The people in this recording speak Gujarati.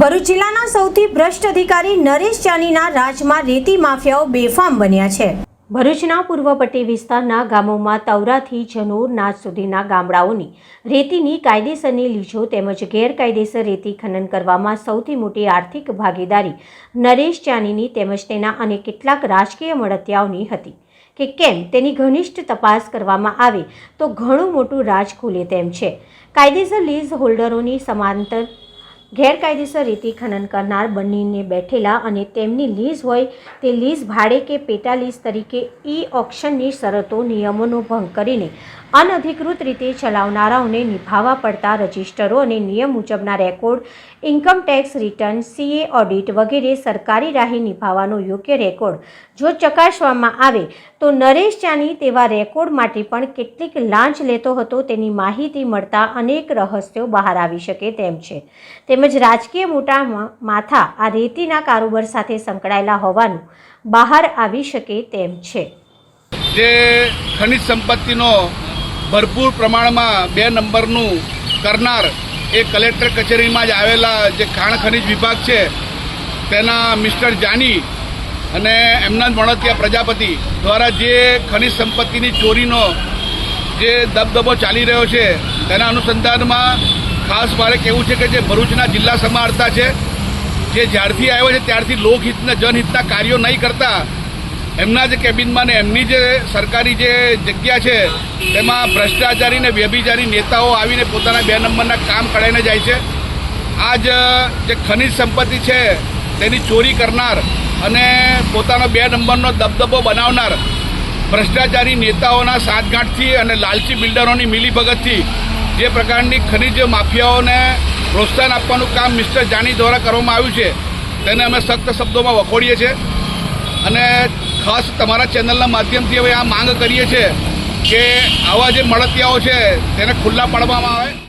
ભરૂચ જિલ્લાના સૌથી ભ્રષ્ટ અધિકારી નરેશ ચાનીના રાજમાં રેતી માફિયાઓ બેફામ બન્યા છે. ભરૂચના પૂર્વ પટ્ટી વિસ્તારના ગામોમાં તવરાથી જનોર નાચ સુધીના ગામડાઓની રેતીની કાયદેસરની લીજો તેમજ ગેરકાયદેસર રેતી ખનન કરવામાં સૌથી મોટી આર્થિક ભાગીદારી નરેશ ચાનીની તેમજ તેના અને કેટલાક રાજકીય મળતિયાઓની હતી કે કેમ તેની ઘનિષ્ઠ તપાસ કરવામાં આવે તો ઘણું મોટું રાજ ખુલે તેમ છે. કાયદેસર લીઝ હોલ્ડરોની સમાંતર ગેરકાયદેસર રીતે ખનન કરનાર બનીને બેઠેલા અને તેમની લીઝ હોય તે લીઝ ભાડે કે પેટા લીઝ તરીકે ઈ ઓક્શનની શરતો, નિયમોનો ભંગ કરીને અનધિકૃત રીતે ચલાવનારાઓને નિભાવવા પડતા રજિસ્ટરો અને નિયમ મુજબના record income tax return, C A audit વગેરે સરકારી રાહે નિભાવવાનો યોગ્ય રેકોર્ડ જો ચકાસવામાં આવે તો નરેશ ચાની તેવા રેકોર્ડ માટે પણ કેટલીક લાંચ લેતો હતો. તેની માહિતી મળતા અનેક રહસ્યો બહાર આવી શકે તેમ છે. તેમજ રાજકીય મોટા માથા આ રેતીના કારોબાર સાથે સંકળાયેલા હોવાનું બહાર આવી શકે તેમ છે. જે ખનિજ સંપત્તિનો ભરપૂર પ્રમાણમાં બે નંબરનું કરનાર એ કલેક્ટર કચેરીમાં જ આવેલા જે ખાણ ખનિજ વિભાગ છે, તેના મિસ્ટર જાની અને એમના જ મળતિયા પ્રજાપતિ દ્વારા જે ખનિજ સંપત્તિની ચોરીનો જે દબદબો ચાલી રહ્યો છે, તેના અનુસંધાનમાં ખાસ મારે કહેવું છે કે જે ભરૂચના જિલ્લા સમાહર્તા છે, જે જ્યારથી આવ્યો છે ત્યારથી લોકહિતના, જનહિતના કાર્યો નહીં કરતા, એમના જે કેબિનમાં ને એમની જે સરકારી જે જગ્યા છે, તેમાં ભ્રષ્ટાચારી ને વ્યભિચારી નેતાઓ આવીને પોતાના બે નંબરના કામ કરાઈને જાય છે. આજ જે ખનિજ સંપત્તિ છે, તેની ચોરી કરનાર અને પોતાનો બે નંબરનો દબદબો બનાવનાર ભ્રષ્ટાચારી નેતાઓના સાતગાંઠથી અને લાલચી બિલ્ડરોની મિલીભગતથી જે પ્રકારની ખનિજ માફિયાઓને પ્રોત્સાહન આપવાનું કામ મિસ્ટર જાની દ્વારા કરવામાં આવ્યું છે, તેને અમે સખ્ત શબ્દોમાં વખોડીએ છીએ. અને ખાસ તમારા ચેનલના માધ્યમથી હવે આ માંગ કરીએ છીએ કે આવા જે મળતિયાઓ છે, તેને ખુલ્લા પાડવામાં આવે.